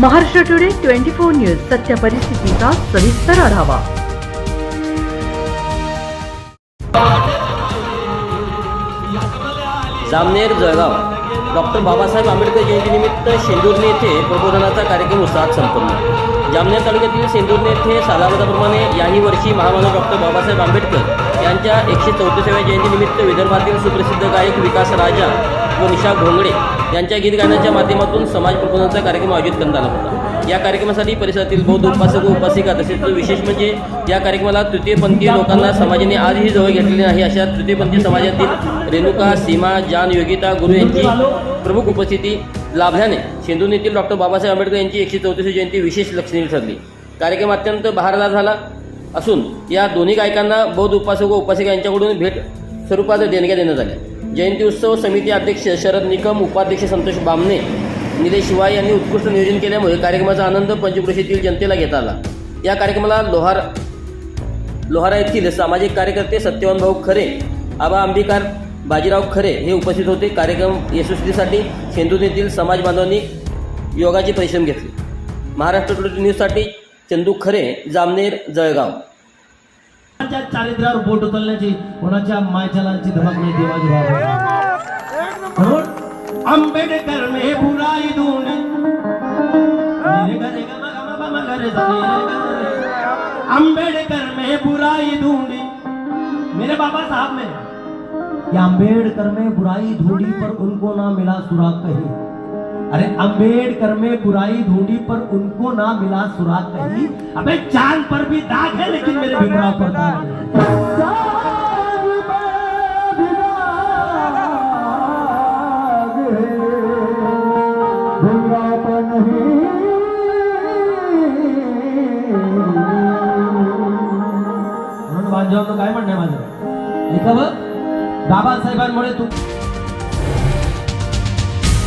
Maharashtra today twenty four news सत्य परिस्थितीचा सविस्तर आढावा. जामनेर जळगाव. डॉक्टर बाबासाहेब आंबेडकर जयंतीनिमित्त शेंदुर्णी येथे प्रबोधनाचा कार्यक्रम उत्साहात संपन्न. जामनेर तालुक्यातील शेंदुर्णी येथे सालावताप्रमाणे याही वर्षी महामानव डॉक्टर बाबासाहेब आंबेडकर यांच्या एकशे चौतीसाव्या जयंतीनिमित्त विदर्भातील सुप्रसिद्ध गायक विकास राजा व निशा घोंगडे यांच्या गीत गायनाच्या माध्यमातून समाज प्रबोधनाचा कार्यक्रम आयोजित करण्यात आला होता. या कार्यक्रमासाठी परिसरातील बौद्ध उपासक व उपासिका तसेच विशेष म्हणजे या कार्यक्रमाला तृतीयपंथीय लोकांना समाजाने आजही जवळ घेतलेली नाही अशा तृतीयपंथीय समाजातील रेणुका सीमा जान योगिता गुरु यांची प्रमुख उपस्थिती लाभल्याने शेंदूर येथील डॉक्टर बाबासाहेब आंबेडकर यांची एकशे चौतीस जयंती विशेष लक्षणीय ठरली. कार्यक्रम अत्यंत बहारला झाला. असून या दोन्ही गायकांना बौद्ध उपासक व उपासिका यांच्याकडून भेट स्वरूपात देणग्या देण्यात आल्या. जयंती उत्सव समिती अध्यक्ष शरद निकम उपाध्यक्ष संतोष बामणे निलेश शिवाय यांनी उत्कृष्ट नियोजन केल्यामुळे कार्यक्रमाचा आनंद पंचक्रोशीतील जनतेला घेता आला. या कार्यक्रमाला लोहार लोहारा येथील सामाजिक कार्यकर्ते सत्यवान भाऊ खरे आबा अंबिकार बाजीराव खरे हे उपस्थित होते. कार्यक्रम यशस्वीसाठी शेंदूर येथील समाज बांधवांनी योगाचे परिश्रम घेतले. महाराष्ट्र टुडे न्यूजसाठी चंदू खरे जामनेर जळगाव. चारित्र्यावर बोट उचलण्याची कोणाच्या मायचलांची धमक नाही देवाची भाव आंबेडकर ने बुराई धुंडी आंबेडकर में बुराई ढूंढी मेरे बाबा साहब ने आंबेडकर में बुराई ढूंढी पर उनको ना मिला सुराग कहीं. अरे अंबेडकर में बुराई ढूंढी पर उनको ना मिला सुराग कहीं। अबे चांद पर भी दाग है लेकिन मेरे भीमराव पर दाग नहीं म्हणून बांधवांनो काय म्हणणं माझं? बाबासाहेबांमुळे तू